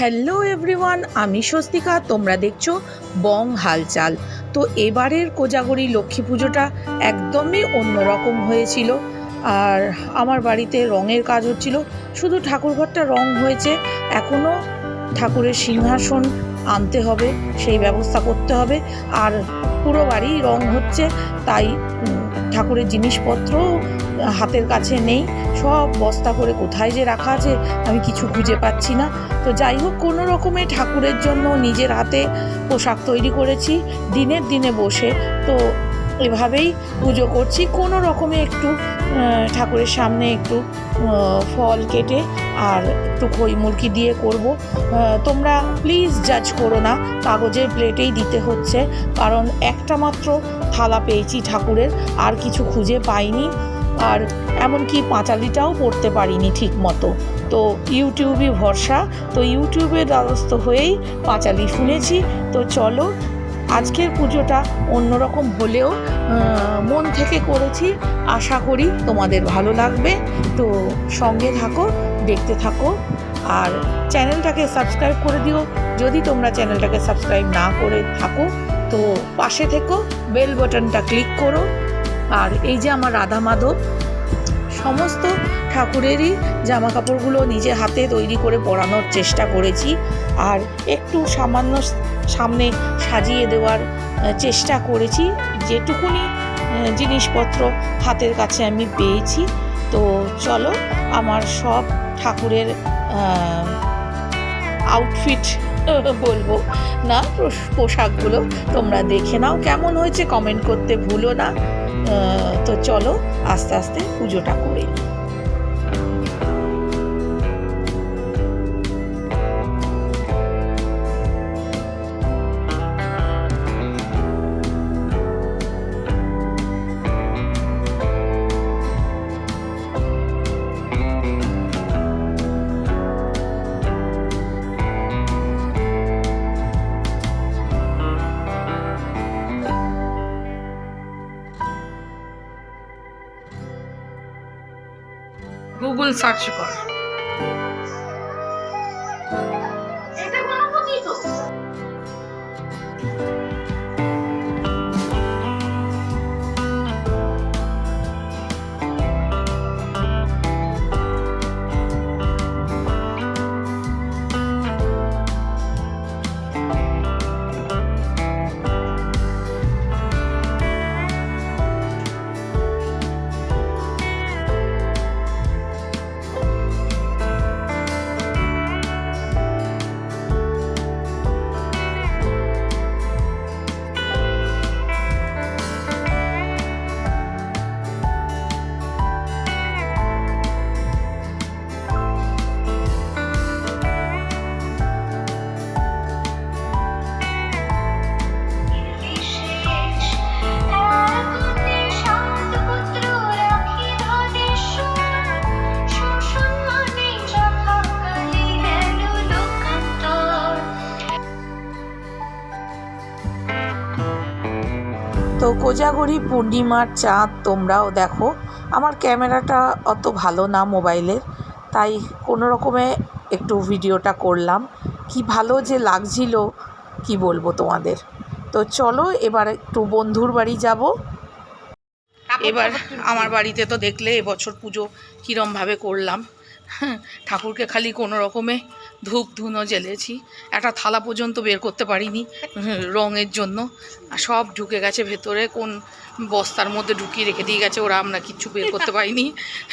Hello everyone আমি স্বস্তিকা, তোমরা দেখছ বং হালচাল। তো এবারের কোজাগরি লক্ষ্মী পুজোটা একদমই অন্যরকম হয়েছিল। আর আমার বাড়িতে রঙের কাজ হচ্ছিল। শুধু ঠাকুরঘরটা রং হয়েছে এখনও ঠাকুরের সিংহাসন আনতে হবে, সেই ব্যবস্থা করতে হবে। আর পুরো বাড়ি রং হচ্ছে, তাই ঠাকুরের জিনিসপত্র হাতের কাছে নেই, সব বস্তা করে কোথায় যে রাখা আছে আমি কিছু খুঁজে পাচ্ছি না। তো যাই হোক, কোনো রকমে ঠাকুরের জন্য নিজের হাতে পোশাক তৈরি করেছি, দিনের দিনে বসে। তো এভাবেই পুজো করছি। কোনো রকমে একটু ঠাকুরের সামনে একটু ফল কেটে আর একটু খই মুরকি দিয়ে করব। তোমরা প্লিজ জাজ করো না, কাগজের প্লেটেই দিতে হচ্ছে। কারণ একটা মাত্র থালা পেয়েছি ঠাকুরের, আর কিছু খুঁজে পাইনি। আর এমনকি পাঁচালিটাও পড়তে পারিনি ঠিক মতো তো ইউটিউবই ভরসা। তো ইউটিউবের দ্বারস্থ হয়েই পাঁচালি শুনেছি তো চলো আজকের পুজোটা অন্যরকম হলেও মন থেকে করেছি। আশা করি তোমাদের ভালো লাগবে। তো সঙ্গে থাকো, দেখতে থাকো, আর চ্যানেলটাকে সাবস্ক্রাইব করে দিও। যদি তোমরা চ্যানেলটাকে সাবস্ক্রাইব না করে থাকো, তো পাশে থেকো, বেল বাটনটা ক্লিক করো। আর এই যে আমার রাধা মাধব সমস্ত ঠাকুরেরই জামা কাপড়গুলো নিজে হাতে তৈরি করে পরানোর চেষ্টা করেছি। আর একটু সামান্য সামনে সাজিয়ে দেওয়ার চেষ্টা করেছি। যেটুকুনি জিনিসপত্র হাতের কাছে আমি পেয়েছি। তো চলো, আমার সব ঠাকুরের আউটফিট বলব। না পোশ- পোশাকগুলো তোমরা দেখে নাও। কেমন হয়েছে কমেন্ট করতে ভুলো না। তো চলো আস্তে আস্তে পুজোটা করে নিই। গুগল সার্চ কর। তো কোজাগরি পূর্ণিমার চাঁদ তোমরাও দেখো। আমার ক্যামেরাটা অত ভালো না মোবাইলের, তাই কোনো রকমে একটু ভিডিওটা করলাম। কি ভালো যে লাগছিল, কি বলব তোমাদের? তো চলো এবার একটু বন্ধুর বাড়ি যাব। এবার আমার বাড়িতে তো দেখলে এবছর পুজো কীরমভাবে করলাম। ঠাকুরকে খালি কোনো রকমে ধূপ ধুনো জ্বেলেছি। একটা থালা পর্যন্ত বের করতে পারিনি রঙের জন্য। আর সব ঢুকে গেছে ভেতরে কোন বস্তার মধ্যে ঢুকিয়ে রেখে দিয়ে গেছে ওরা আমরা কিচ্ছু বের করতে পারিনি।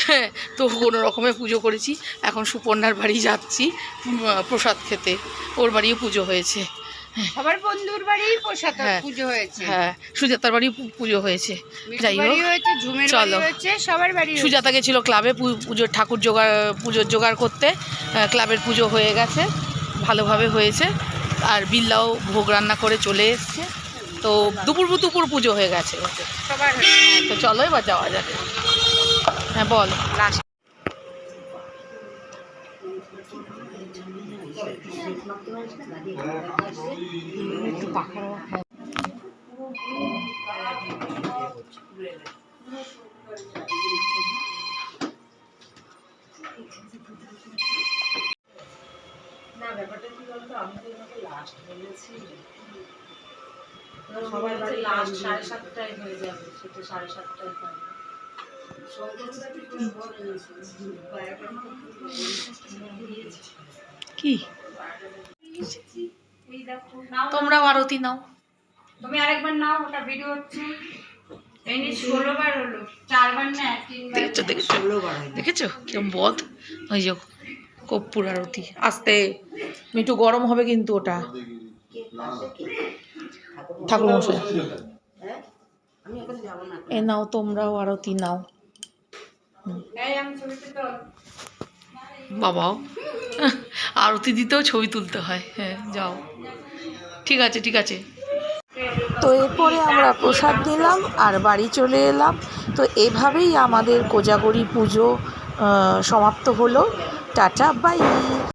হ্যাঁ, তো কোনো রকমে পুজো করেছি। এখন সুপর্ণার বাড়ি যাচ্ছি প্রসাদ খেতে। ওর বাড়িও পুজো হয়েছে। সবার বন্ধুর বাড়ি প্রসাদ হ্যাঁ। পুজো হয়েছে। হ্যাঁ সুজাতার বাড়ি পুজো হয়েছে। যাই হোক চলো। সবার বাড়ি সুজাতা গেছিল ক্লাবে পুজোর ঠাকুর জোগাড় পুজোর জোগাড় করতে। ক্লাবের পুজো হয়ে গেছে ভালোভাবে হয়েছে। আর বিল্লাও ভোগ রান্না করে চলে এসছে। তো দুপুর দুপুর পুজো হয়ে গেছে। হ্যাঁ, তো চলো এবার যাওয়া যাবে। হ্যাঁ বল। না ব্যাপারটা কি বলতো? আমি তো লাস্ট বলেছি। সবাই বাড়ি লাস্ট সাড়ে সাতটায় হয়ে যাবে সেটা সাড়ে সাতটায় হবে কি? তোমরাও আরতি নাও। তুমি আরেকবার নাও ওটা ভিডিও হচ্ছে। দেখেছ বধ? ওই যে কর্পূর আরতি। আস্তে। মিঠু গরম হবে কিন্তু ওটা। ঠাকুর মশাই এ নাও তোমরাও আরতি নাও। বাবাও। আরতি দিতেও ছবি তুলতে হয়। হ্যাঁ যাও। ঠিক আছে ঠিক আছে। তো এরপরে আমরা প্রসাদ নিলাম আর বাড়ি চলে এলাম। তো এভাবেই আমাদের কোজাগরি পুজো সমাপ্ত হলো। Tata, bye.